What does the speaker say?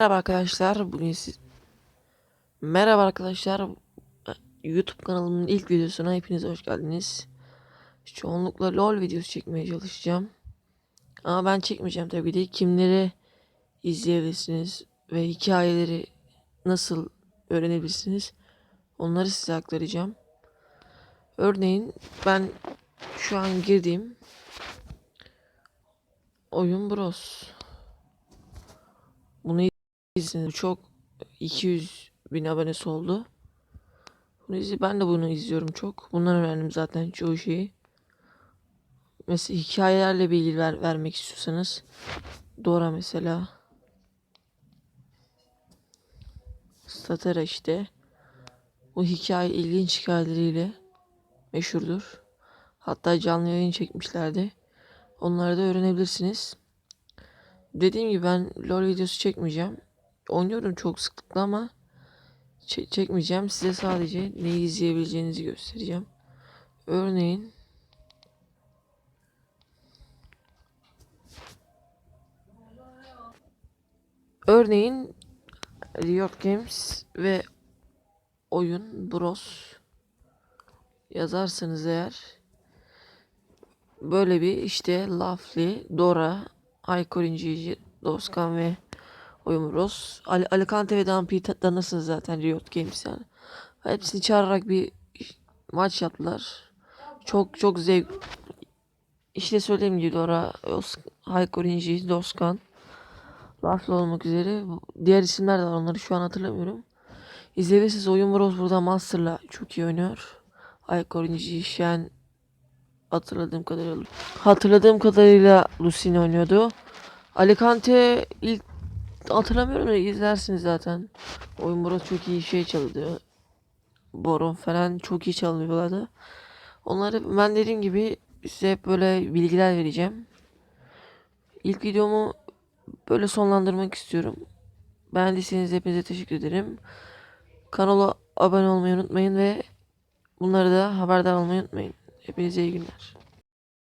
Merhaba arkadaşlar. Bugün siz Merhaba arkadaşlar. YouTube kanalımın ilk videosuna hepiniz hoş geldiniz. Çoğunlukla LoL videosu çekmeye çalışacağım. Ama ben çekmeyeceğim tabii de. Kimleri izleyebilirsiniz ve hikayeleri nasıl öğrenebilirsiniz? Onları size aktaracağım. Örneğin ben şu an girdiğim oyun Bros. Bunu izleyin. Çok 200 bin abonesi oldu. Bunu izle, ben de bunu izliyorum çok. Bundan öğrendim zaten çoğu şeyi. Mesela hikayelerle bilgi ver, vermek istiyorsanız Dora mesela Statera işte bu hikaye ilginç hikayeleriyle meşhurdur. Hatta canlı yayın çekmişlerdi. Onları da öğrenebilirsiniz. Dediğim gibi ben LoL videosu çekmeyeceğim. Oynuyorum çok sıklıkla ama çe- çekmeyeceğim. Size sadece neyi izleyebileceğinizi göstereceğim. Örneğin Örneğin Riot Games ve oyun Bros yazarsanız eğer böyle bir işte Lovely, Dora, Aykor İncici, Doskan ve Oyun Bros. Al Alicante ve Dampi'yi tanırsınız zaten Riot Games yani. Hepsini çağırarak bir maç yaptılar. Çok çok zevk işte söylediğim gibi Dora, Aykor İncici, Doskan, Lovely olmak üzere. Diğer isimler de var onları şu an hatırlamıyorum. İzleyebilirsiniz Oyun Bros burada Master'la çok iyi oynuyor. Aykor İncici, Shen, hatırladığım kadarıyla hatırladığım kadarıyla Lucine oynuyordu. Alicante ilk hatırlamıyorum da izlersiniz zaten. Oyun burası çok iyi şey çalıyor. Boron falan çok iyi çalıyorlardı. Onları ben dediğim gibi size hep böyle bilgiler vereceğim. İlk videomu böyle sonlandırmak istiyorum. Beğendiyseniz hepinize teşekkür ederim. Kanala abone olmayı unutmayın ve bunları da haberdar olmayı unutmayın. Hepinize iyi günler.